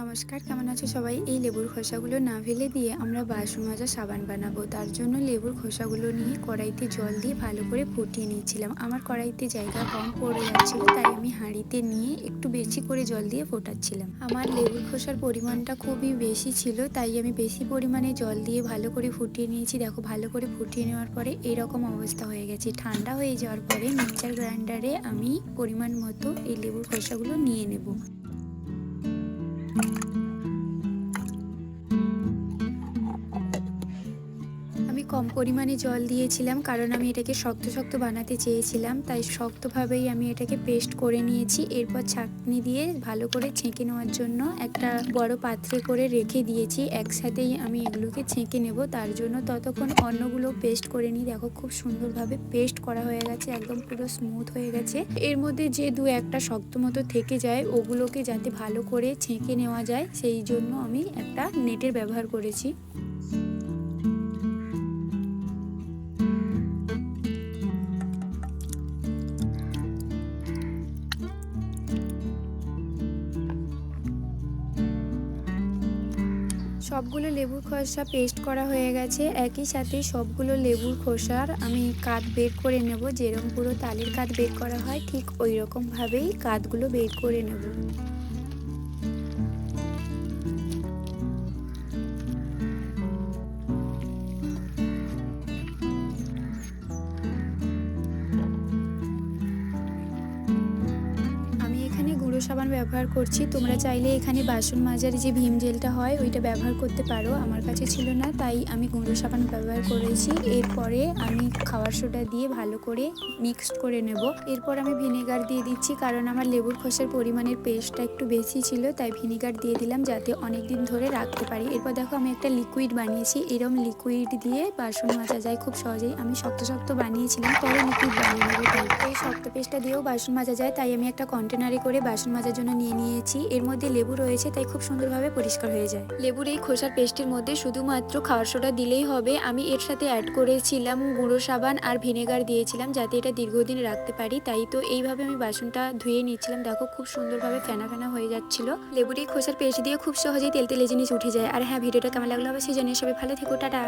নমস্কার, কেমন আছো সবাই? এই লেবুর খোসাগুলো না ফেলে দিয়ে আমরা বাসন মাজা সাবান বানাবো। তার জন্য লেবুর খোসাগুলো নিয়ে কড়াইতে জল দিয়ে ভালো করে ফুটিয়ে নিয়েছিলাম। আমার কড়াইতে জায়গা কম পড়ে যাচ্ছিল তাই আমি হাঁড়িতে নিয়ে একটু বেশি করে জল দিয়ে ফোটাচ্ছিলাম। আমার লেবুর খোসার পরিমাণটা খুবই বেশি ছিল, তাই আমি বেশি পরিমাণে জল দিয়ে ভালো করে ফুটিয়ে নিয়েছি। দেখো, ভালো করে ফুটিয়ে নেওয়ার পরে এরকম অবস্থা হয়ে গেছে। ঠান্ডা হয়ে যাওয়ার পরে মিক্সার গ্রাইন্ডারে আমি পরিমাণ মতো এই লেবুর খোসাগুলো নিয়ে নেব। কম পরিমাণে জল দিয়েছিলাম, কারণ আমি এটাকে শক্ত শক্ত বানাতে চেয়েছিলাম। তাই শক্তভাবেই আমি এটাকে পেস্ট করে নিয়েছি। এরপর ছাঁকনি দিয়ে ভালো করে ছেঁকে নেওয়ার জন্য একটা বড় পাত্রে করে রেখে দিয়েছি। একসাথেই আমি এগুলোকে ছেঁকে নেব। তার জন্য ততক্ষণ অন্যগুলো পেস্ট করে নিই। দেখো খুব সুন্দরভাবে পেস্ট করা হয়ে গেছে, একদম পুরো স্মুথ হয়ে গেছে। এর মধ্যে যে দু একটা শক্ত মতো থেকে যায়, ওগুলোকে যাতে ভালো করে ছেঁকে নেওয়া যায়, সেই জন্য আমি একটা নেটের ব্যবহার করেছি। সবগুলো লেবুর খোসা পেস্ট করা হয়ে গেছে। একই সাথে সবগুলো লেবুর খোসার আমি কাত বের করে নেব। যেরকম পুরো তালের কাত বের করা হয়, ঠিক ওই রকমভাবেই কাতগুলো বের করে নেব। গুঁড়ো সাবান ব্যবহার করছি। তোমরা চাইলে এখানে বাসন মাজার যে ভীম জেলটা হয় ওইটা ব্যবহার করতে পারো। আমার কাছে ছিল না তাই আমি গুঁড়ো সাবান ব্যবহার করেছি। এরপরে আমি খাওয়ার সোডা দিয়ে ভালো করে মিক্সড করে নেব। এরপর আমি ভিনেগার দিয়ে দিচ্ছি কারণ আমার লেবুর খোসার পরিমাণের পেস্টটা একটু বেশি ছিল তাই ভিনেগার দিয়ে দিলাম যাতে অনেক দিন ধরে রাখতে পারি। এরপর দেখো আমি একটা লিকুইড বানিয়েছি। এরম লিকুইড দিয়ে বাসন মাজা যায় খুব সহজেই। আমি শক্ত শক্ত বানিয়েছিলাম পরে লিকুইড বানিয়ে নেব। তাই এই শক্ত পেস্টটা দিয়েও বাসন মাজা যায় তাই আমি একটা কন্টেনারে করে বাসন মাজার জন্য নিয়ে নিয়েছি। এর মধ্যে লেবু রয়েছে, তাই খুব সুন্দরভাবে পরিষ্কার হয়ে যায়। লেবুর এই খোসার পেস্টের মধ্যে শুধুমাত্র খাওয়ার সোডা দিলেই হবে। আমি এর সাথে অ্যাড করেছিলাম গুঁড়ো সাবান আর ভিনেগার দিয়েছিলাম যাতে এটা দীর্ঘদিন রাখতে পারি। তাই তো এইভাবে আমি বাসনটা ধুয়ে নিয়েছিলাম। দেখো খুব সুন্দরভাবে ফেনা ফেনা হয়ে যাচ্ছিল। লেবুর এই খোসার পেস্ট দিয়ে খুব সহজেই তেল তেলে জিনিস উঠে যায়। আর হ্যাঁ ভিডিওটা কেমন লাগল হবে সেই জানিয়ে সবাই ভালো থেকো, টাটা।